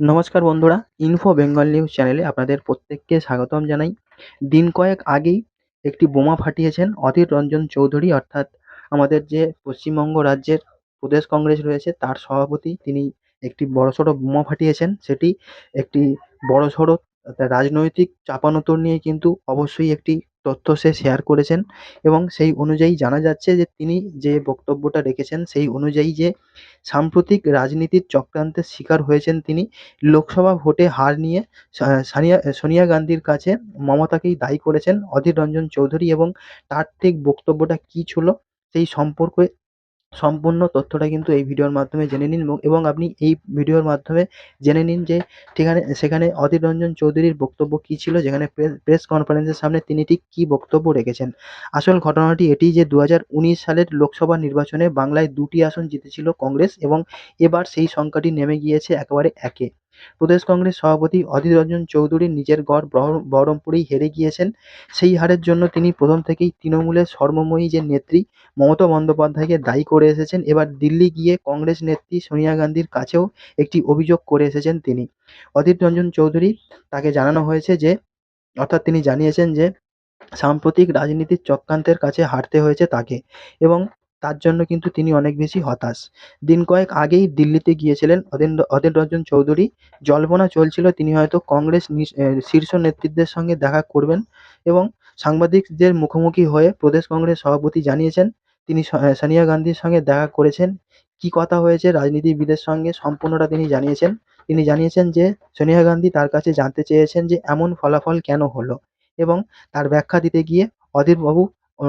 নমস্কার বন্ধুরা info Bengal news চ্যানেলে আপনাদের প্রত্যেককে স্বাগতম জানাই। দিন কয়েক আগেই একটি বোমা ফাটিয়েছেন অধীর রঞ্জন চৌধুরী, অর্থাৎ আমাদের যে পশ্চিমবঙ্গ রাজ্যের প্রদেশ কংগ্রেস রয়েছে, তার সভাপতি তিনি একটি বড়সড় বোমা ফাটিয়েছেন। সেটি একটি বড়সড় রাজনৈতিক চাপানোতর নিয়ে কিন্তু অবশ্যই একটি তথ্য সে শেয়ার করেছেন এবং সেই অনুযায়ী জানা যাচ্ছে যে তিনি যে বক্তব্যটা রেখেছেন সেই অনুযায়ী যে সাম্প্রতিক রাজনীতির চক্রান্তের শিকার হয়েছেন তিনি, লোকসভা ভোটে হার নিয়ে সানিয়া, সোনিয়া গান্ধীর কাছে মমতাকেই দায়ী করেছেন অধীর রঞ্জন চৌধুরী এবং তার ঠিক বক্তব্যটা কী ছিল সেই সম্পর্কে সম্পূর্ণ তথ্যটা কিন্তু এই ভিডিওর মাধ্যমে জেনে নিন এবং আপনি এই ভিডিওর মাধ্যমে জেনে নিন যে ঠিকানে, সেখানে অধীর রঞ্জন চৌধুরীর বক্তব্য কী ছিল, যেখানে প্রেস কনফারেন্সের সামনে তিনি ঠিক কী বক্তব্য রেখেছেন। আসল ঘটনাটি এটিই যে দু হাজার উনিশ সালের লোকসভা নির্বাচনে বাংলায় দুটি আসন জিতেছিল কংগ্রেস এবং এবার সেই সংখ্যাটি নেমে গিয়েছে একেবারে একে। প্রদেশ কংগ্রেস সভাপতি অধীর রঞ্জন চৌধুরী নিজের গড় বহরমপুরেই হেরে গিয়েছেন। সেই হারের জন্য তিনি প্রথম থেকেই তৃণমূলের সর্বময়ী যে নেত্রী মমতা বন্দ্যোপাধ্যায়কে দায়ী করে এসেছেন, এবার দিল্লি গিয়ে কংগ্রেস নেত্রী সোনিয়া গান্ধীর কাছেও একটি অভিযোগ করে এসেছেন তিনি। অধীর রঞ্জন চৌধুরী তাকে জানানো হয়েছে যে, অর্থাৎ তিনি জানিয়েছেন যে, সাম্প্রতিক রাজনীতির চক্রান্তের কাছে হারতে হয়েছে তাকে এবং তার জন্য কিন্তু তিনি অনেক বেশি হতাশ। দিন কয়েক আগেই দিল্লিতে গিয়েছিলেন অধীর রঞ্জন চৌধুরী। জল্পনা চলছিল তিনি হয়তো কংগ্রেস শীর্ষ নেতৃত্বের সঙ্গে দেখা করবেন এবং সাংবাদিকদের মুখোমুখি হয়ে প্রদেশ কংগ্রেস সভাপতি জানিয়েছেন, তিনি সোনিয়া গান্ধীর সঙ্গে দেখা করেছেন। কী কথা হয়েছে রাজনীতিবিদের সঙ্গে সম্পূর্ণটা তিনি জানিয়েছেন। তিনি জানিয়েছেন যে, সোনিয়া গান্ধী তার কাছে জানতে চেয়েছেন যে, এমন ফলাফল কেন হলো এবং তার ব্যাখ্যা দিতে গিয়ে অধীরবাবু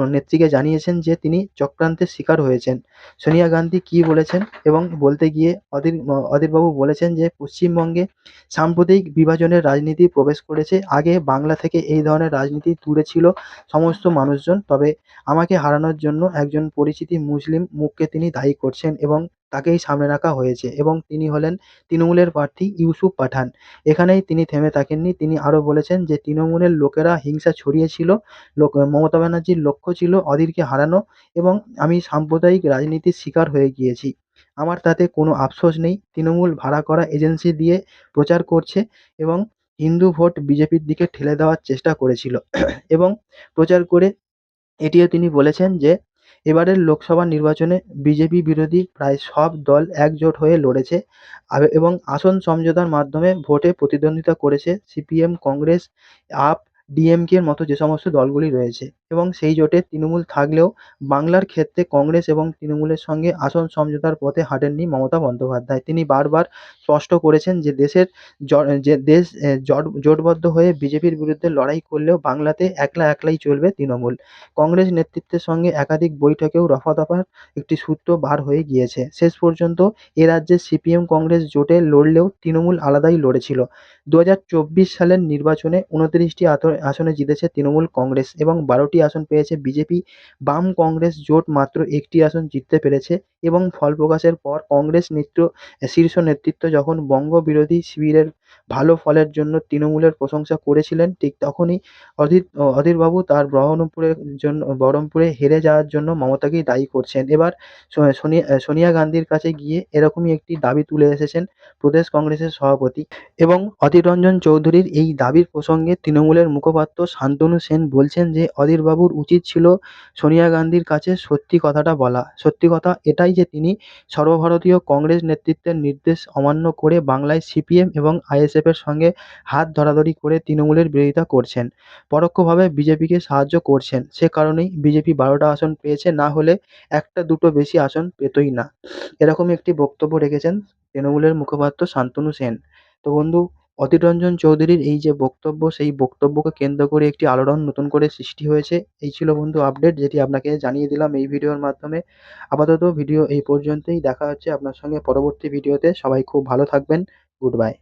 নেত্রীকে জানিয়েছেন যে তিনি চক্রান্তের শিকার হয়েছেন। সোনিয়া গান্ধী কী বলেছেন এবং বলতে গিয়ে অধীর, অধীরবাবু বলেছেন যে পশ্চিমবঙ্গে সাম্প্রতিক বিভাজনের রাজনীতি প্রবেশ করেছে। আগে বাংলা থেকে এই ধরনের রাজনীতি দূরে ছিল সমস্ত মানুষজন। তবে আমাকে হারানোর জন্য একজন পরিচিতি মুসলিম মুখকে তিনি দায়ী করছেন এবং তাকেই সামনে রাখা হয়েছে এবং তিনি হলেন তৃণমূলের প্রার্থী ইউসুফ পাঠান। এখানেই তিনি থেমে থাকেননি। তিনি আরও বলেছেন যে, তৃণমূলের লোকেরা হিংসা ছড়িয়েছিল, লোক, মমতা ব্যানার্জির লক্ষ্য ছিল অধীরকে হারানো এবং আমি সাম্প্রদায়িক রাজনীতির শিকার হয়ে গিয়েছি। আমার তাতে কোনো আফসোস নেই। তৃণমূল ভাড়া করা এজেন্সি দিয়ে প্রচার করছে এবং হিন্দু ভোট বিজেপির দিকে ঠেলে দেওয়ার চেষ্টা করেছিল। এবং প্রচার করে এটিও তিনি বলেছেন যে এবারের লোকসভা নির্বাচনে বিজেপি বিরোধী প্রায় সব দল একজোট হয়ে লড়েছে এবং আসন সমঝোতার মাধ্যমে ভোটে প্রতিদ্বন্দ্বিতা করেছে সিপিএম, কংগ্রেস, আপ ডিএমকের মতো যে সমস্ত দলগুলি রয়েছে এবং সেই জোটে তৃণমূল থাকলেও বাংলার ক্ষেত্রে কংগ্রেস এবং তৃণমূলের সঙ্গে আসন সমঝোতার পথে হাঁটেননি মমতা বন্দ্যোপাধ্যায়। তিনি বারবার স্পষ্ট করেছেন যে দেশের যে দেশ জট, জোটবদ্ধ হয়ে বিজেপির বিরুদ্ধে লড়াই করলেও বাংলাতে একলা একলাই চলবে তৃণমূল। কংগ্রেস নেতৃত্বের সঙ্গে একাধিক বৈঠকেও রফাদফার একটি সূত্র বার হয়ে গিয়েছে। শেষ পর্যন্ত এ রাজ্যে সিপিএম কংগ্রেস জোটে লড়লেও তৃণমূল আলাদাই লড়েছিল। দু হাজার চব্বিশ সালের নির্বাচনে উনত্রিশটি আসনে জিতেছে তৃণমূল কংগ্রেস এবং বারোটি আসন পেয়েছে বিজেপি। বাম কংগ্রেস জোট মাত্র একটি আসন জিততে পেরেছে এবং ফল প্রকাশের পর কংগ্রেস নেতৃত্ব, শীর্ষ নেতৃত্ব যখন বঙ্গ বিরোধী শিবিরের ভালো ফলের জন্য তৃণমূলের প্রশংসা করেছিলেন, ঠিক তখনই অধীর, অধীরবাবু তার বহরমপুরের জন্য, বহরমপুরে হেরে যাওয়ার জন্য মমতাকেই দায়ী করছেন। এবার সোনিয়া গান্ধীর কাছে গিয়ে এরকমই একটি দাবি তুলে এসেছেন প্রদেশ কংগ্রেসের সভাপতি এবং অধীর রঞ্জন চৌধুরীর এই দাবির প্রসঙ্গে তৃণমূলের মুখপাত্র শান্তনু সেন বলছেন যে, অধীরবাবুর উচিত ছিল সোনিয়া গান্ধীর কাছে সত্যি কথাটা বলা। সত্যি কথা এটাই যে তিনি সর্বভারতীয় কংগ্রেস নেতৃত্বের নির্দেশ অমান্য করে বাংলায় সিপিএম এবং আইএসএফের সঙ্গে হাত ধরাধরি করে তৃণমূলের বিরোধিতা করছেন, পরোক্ষভাবে বিজেপিকে সাহায্য করছেন। সে কারণেই বিজেপি বারোটা আসন পেয়েছে, না হলে একটা দুটো বেশি আসন পেতই না। এরকমই একটি বক্তব্য রেখেছেন তৃণমূলের মুখপাত্র শান্তনু সেন। তো বন্ধু অধীর রঞ্জন চৌধুরীর এই যে বক্তব্য, সেই বক্তব্যকে কেন্দ্র করে একটি আলোড়ন নতুন করে সৃষ্টি হয়েছে। এই ছিল বন্ধু আপডেট, যেটি আপনাকে জানিয়ে দিলাম এই ভিডিওর মাধ্যমে। আপাতত ভিডিও এই পর্যন্তই। দেখা হচ্ছে আপনার সঙ্গে পরবর্তী ভিডিওতে। সবাই খুব ভালো থাকবেন। Good bye.